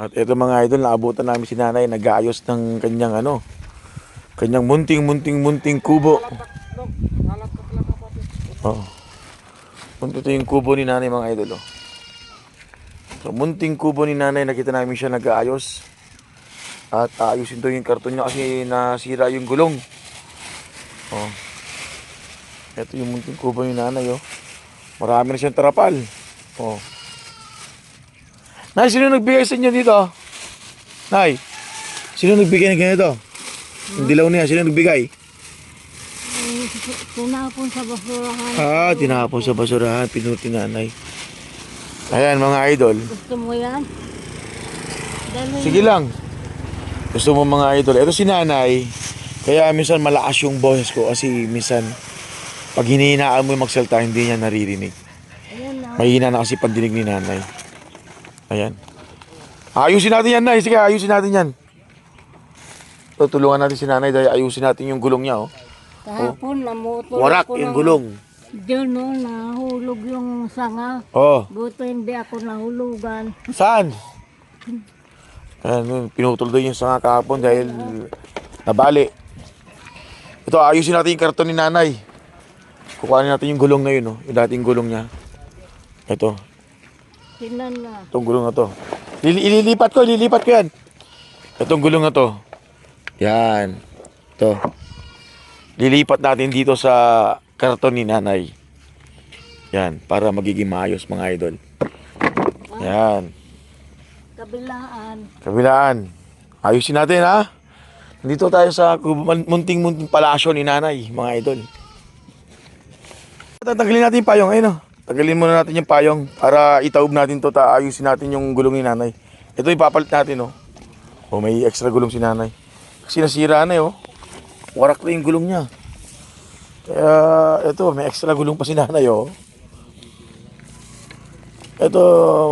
At ito mga idol, naabutan namin si nanay, nag-aayos ng kanyang ano, kanyang munting, munting, munting kubo. Punto ito yung kubo ni nanay mga idol. Oh. So, munting kubo ni nanay, nakita namin siya nag-aayos. At aayusin to yung karton niya kasi nasira yung gulong. Oh. Ito yung munting kubo ni nanay, oh. Marami na siyang tarapal. Oh. Nay, sino nagbigay sa inyo dito? Nay, sino nagbigay ng ganito? Yung dilaw niya, sino nagbigay? Tinapon sa basurahan. Ah, tinapon sa basurahan, pinuti nanay. Ayan mga idol. Gusto mo yan? Dali. Sige lang. Gusto mo mga idol. Ito si nanay. Kaya minsan malakas yung boses ko kasi minsan pag hinihinaan mo yung magsalita, hindi niya naririnig. Mahina na kasi pandinig ni nanay. Ayan. Ayusin natin yan, Nay. Sige, ayusin natin yan. Tutulungan natin si nanay dahil ayusin natin yung gulong niya, oh. Kahapon namutol Warak ako yung ng- gulong. Diyan no, nahulog yung sanga. Oh, Buto hindi ako nahulugan. saan? Ayan, yun, pinutol doon yung sanga kahapon dahil nabali. Ito, ayusin natin yung karton ni nanay. Kukuhanin natin yung gulong na yun, oh. Yung dating gulong niya. Ito, Tinan na. Itong gulong na to. Lili- ililipat ko, ililipat ko yan. Itong gulong na to. Yan. Ito. Lilipat natin dito sa karton ni nanay. Yan, para magiging maayos mga idol. Yan. Kabilaan. Kabilaan. Ayusin natin ha. Nandito tayo sa munting-munting palasyo ni nanay, mga idol. Tatanggalin natin yung payong, ayun o. Tagalin muna natin yung payong para itaob natin to, ta ayusin natin yung gulong ni nanay. Ito ipapalit natin oh. Oh, may extra gulong si nanay. Kasi nasira na eh, oh. Warak na yung gulong niya. Kaya ito, may extra gulong pa si nanay oh. Ito,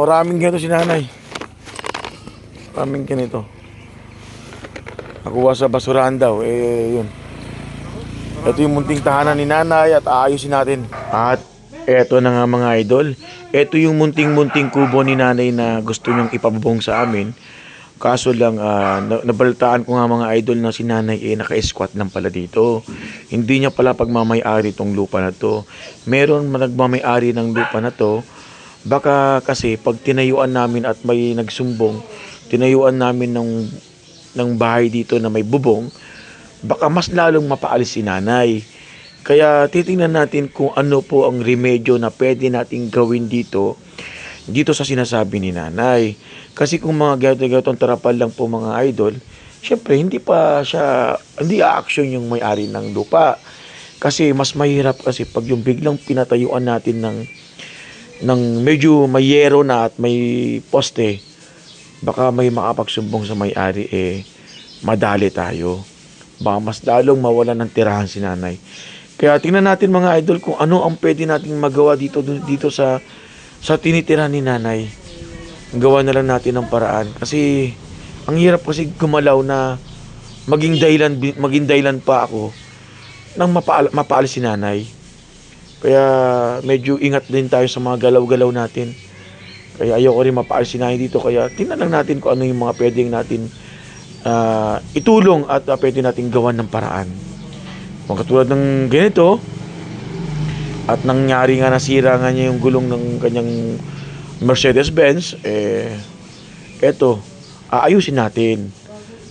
maraming ganito si nanay. Maraming ganito. Nakuha sa basurahan daw, eh yun. Ito yung munting tahanan ni nanay at aayusin natin. At eto na nga mga idol. Ito yung munting-munting kubo ni nanay na gusto niyang ipabubong sa amin. Kaso lang, na- nabalitaan ko nga mga idol na si nanay eh naka-squat lang pala dito. Hindi niya pala pagmamayari tong lupa na to. Meron nagmamayari ng lupa na to. Baka kasi pag tinayuan namin at may nagsumbong, tinayuan namin ng, ng bahay dito na may bubong, baka mas lalong mapaalis si nanay. Kaya titingnan natin kung ano po ang remedyo na pwede nating gawin dito dito sa sinasabi ni nanay. Kasi kung mga gato-gatong tarapal lang po mga idol, syempre hindi pa siya, hindi a-action yung may-ari ng lupa. Kasi mas mahirap kasi pag yung biglang pinatayuan natin ng ng medyo may yero na at may poste, baka may makapagsumbong sa may-ari eh madali tayo. Baka mas lalong mawala ng tirahan si nanay. Kaya tingnan natin mga idol kung ano ang pwede nating magawa dito dito sa sa tinitira ni nanay. Gawa na lang natin ng paraan kasi ang hirap kasi gumalaw na maging dahilan maging dahilan pa ako nang mapaal, mapaalis si nanay. Kaya medyo ingat din tayo sa mga galaw-galaw natin. Kaya ayoko rin mapaalis si nanay dito. Kaya tingnan lang natin kung ano yung mga pwedeng natin ah, itulong at uh, pwede natin gawan ng paraan. Kung katulad ng ganito, at nangyari nga nasira nga niya yung gulong ng kanyang Mercedes-Benz, eh, eto, aayusin natin.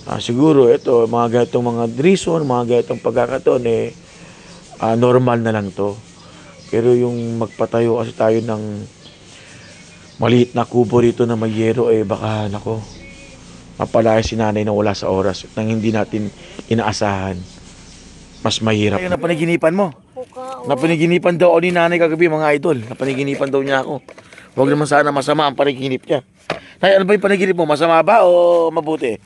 Ah, siguro, ito, mga ganitong mga reason, mga ganitong pagkakataon, eh, ah, normal na lang to. Pero yung magpatayo kasi tayo ng maliit na kubo rito na may yero, eh, baka, nako, mapalaya si nanay na wala sa oras nang hindi natin inaasahan. Mas mahirap. Ayun, napanaginipan mo. Napaniginipan daw ako ni nanay kagabi mga idol. Napaniginipan daw niya ako. Huwag naman sana masama ang panaginip niya. Nay, ano ba yung panaginip mo? Masama ba o mabuti?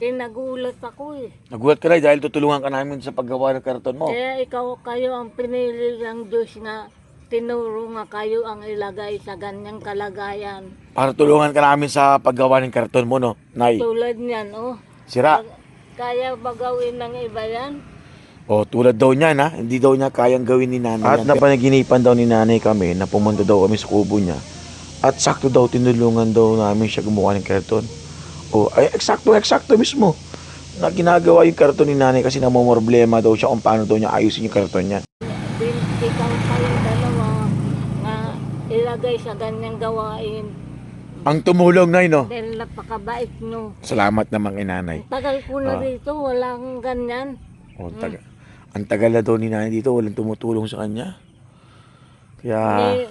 Tinagulat ako eh. Nagulat ka na dahil tutulungan ka namin sa paggawa ng karton mo. Kaya ikaw kayo ang pinili ng Diyos na tinuro nga kayo ang ilagay sa ganyang kalagayan. Para tulungan ka namin sa paggawa ng karton mo, no? Nay, Tulad niyan, oh. sira. Kaya ba gawin ng iba yan? O, tulad daw niya, na. Hindi daw niya kayang gawin ni nanay. At napanaginipan daw ni nanay kami na pumunta daw kami sa kubo niya. At sakto daw tinulungan daw namin siya gumawa ng karton. O ay eksakto eksakto mismo na ginagawa yung karton ni nanay kasi namomroblema daw siya kung paano daw niya ayusin yung karton niya. Ikaw kayong dalawa nga ilagay sa ganyang gawain. Ang tumulong nay no. Dahil napakabait nyo. Salamat naman kay nanay. Tagal ko Ah. na dito, walang ganyan. O, taga, ang tagal na daw ni nanay dito, walang tumutulong sa kanya. Kaya, Ni,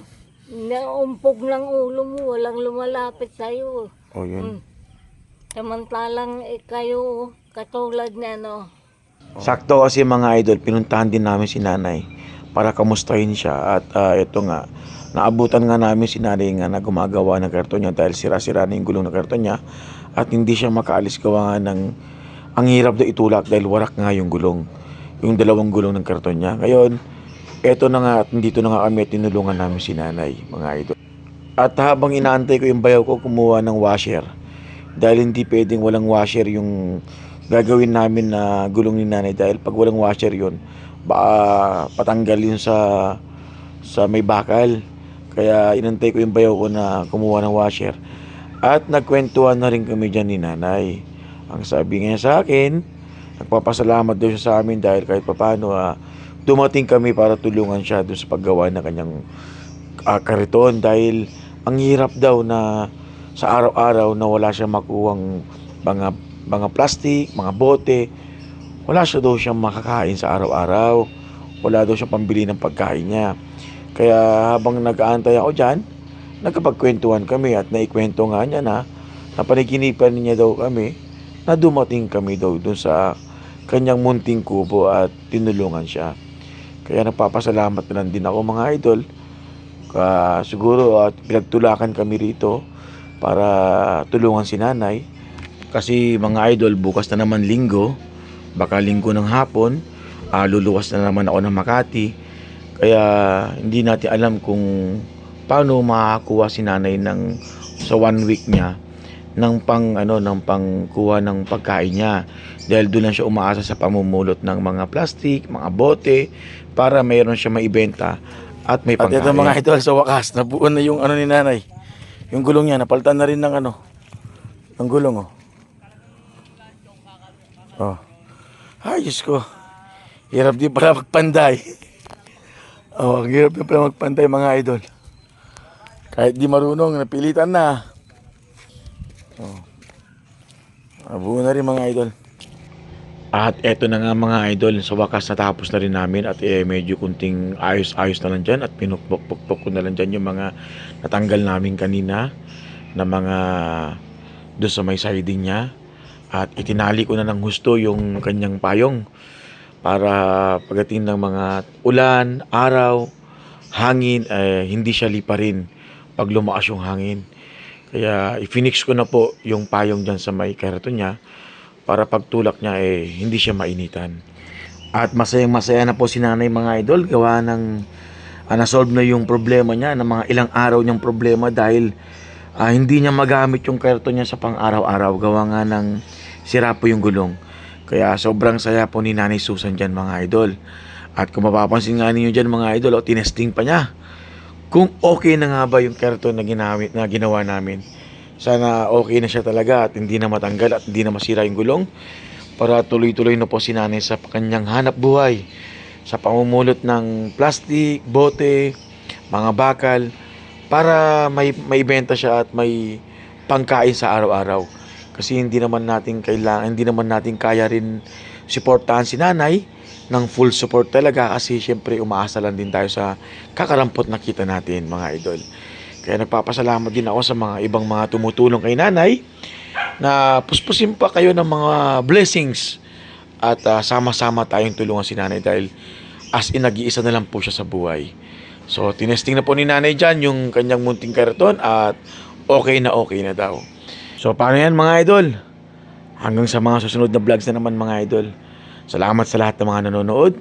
naumpog ng ulo mo, walang lumalapit sa'yo. o yun. Mm. Samantalang eh, kayo, katulad niya, no? Sakto kasi mga idol, pinuntahan din namin si nanay para kamustahin siya. At ah, ito nga, naabutan nga namin si nanay nga na gumagawa ng karton niya dahil sira-sira na yung gulong ng karton niya. At hindi siya makaalis gawa nga ng, ang hirap daw itulak dahil warak nga yung gulong. Yung dalawang gulong ng karton niya. Ngayon, eto na nga at dito na nga kami at tinulungan namin si nanay, mga idol. At habang inaantay ko yung bayaw ko kumuha ng washer, dahil hindi pwedeng walang washer yung gagawin namin na gulong ni nanay. Dahil pag walang washer yun baka patanggal yun sa sa may bakal. Kaya inantay ko yung bayaw ko na kumuha ng washer. At nagkwentuhan na rin kami dyan ni nanay. Ang sabi niya sa akin nagpapasalamat daw siya sa amin dahil kahit papano ah, dumating kami para tulungan siya doon sa paggawa ng kanyang ah, kariton dahil ang hirap daw na sa araw-araw na wala siya makuwang mga mga plastic, mga bote. Wala siya daw siyang makakain sa araw-araw. Wala daw siyang pambili ng pagkain niya. Kaya habang nag-aantay ako dyan, nagkapagkwentuhan kami at naikwento nga niya na napanaginipan niya daw kami na dumating kami daw dun sa kanyang munting kubo at tinulungan siya. Kaya nagpapasalamat na lang din ako mga idol. Ka siguro at pinagtulakan kami rito para tulungan si nanay. Kasi mga idol, bukas na naman linggo, baka linggo ng hapon, ah, luluwas na naman ako ng Makati. Kaya hindi natin alam kung paano makakuha si nanay ng sa one week niya ng pang ano ng pangkuha ng pagkain niya dahil doon lang siya umaasa sa pamumulot ng mga plastic, mga bote para mayroon siya maibenta at may At pangkain. ito mga idol, sa wakas, nabuo na yung ano ni nanay. Yung gulong niya, napalitan na rin ng ano. Ng gulong, oh. Oh. Ay, Diyos ko. Hirap din pala magpanday. oh, hirap din pala magpanday mga idol. Kahit di marunong, napilitan na. Oh. Nabuo na rin mga idol. At eto na nga mga idol, sa wakas natapos na rin namin at eh, medyo kunting ayos-ayos na lang dyan at pinukpok-pukpok ko na lang dyan yung mga natanggal namin kanina na mga doon sa may siding niya at itinali ko na ng husto yung kanyang payong para pagdating ng mga ulan, araw, hangin, eh, hindi siya liparin pag lumakas yung hangin. Kaya i-finix ko na po yung payong dyan sa may karaton niya para pagtulak niya eh hindi siya mainitan. At masayang masaya na po si nanay mga idol gawa ng ah, na-solve na yung problema niya ng mga ilang araw niyang problema dahil ah, hindi niya magamit yung karton niya sa pang-araw-araw gawa nga ng sira po yung gulong. Kaya sobrang saya po ni Nanay Susan dyan mga idol. At kung mapapansin nga ninyo dyan mga idol, o tinesting pa niya kung okay na nga ba yung karton na, ginamit, na ginawa namin. Sana okay na siya talaga at hindi na matanggal at hindi na masira yung gulong para tuloy-tuloy na po si nanay sa kanyang hanap buhay sa pamumulot ng plastic, bote, mga bakal para may maibenta siya at may pangkain sa araw-araw. Kasi hindi naman natin kailangan, hindi naman natin kaya rin suportahan si nanay ng full support talaga kasi syempre umaasa lang din tayo sa kakarampot na kita natin mga idol. Kaya nagpapasalamat din ako sa mga ibang mga tumutulong kay nanay na puspusin pa kayo ng mga blessings at ah, sama-sama tayong tulungan si nanay dahil as in nag-iisa na lang po siya sa buhay. So tinesting na po ni nanay dyan yung kanyang munting karaton at okay na okay na daw. So paano yan mga idol? Hanggang sa mga susunod na vlogs na naman mga idol. Salamat sa lahat ng mga nanonood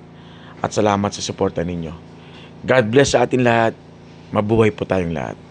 at salamat sa suporta ninyo. God bless sa atin lahat. Mabuhay po tayong lahat.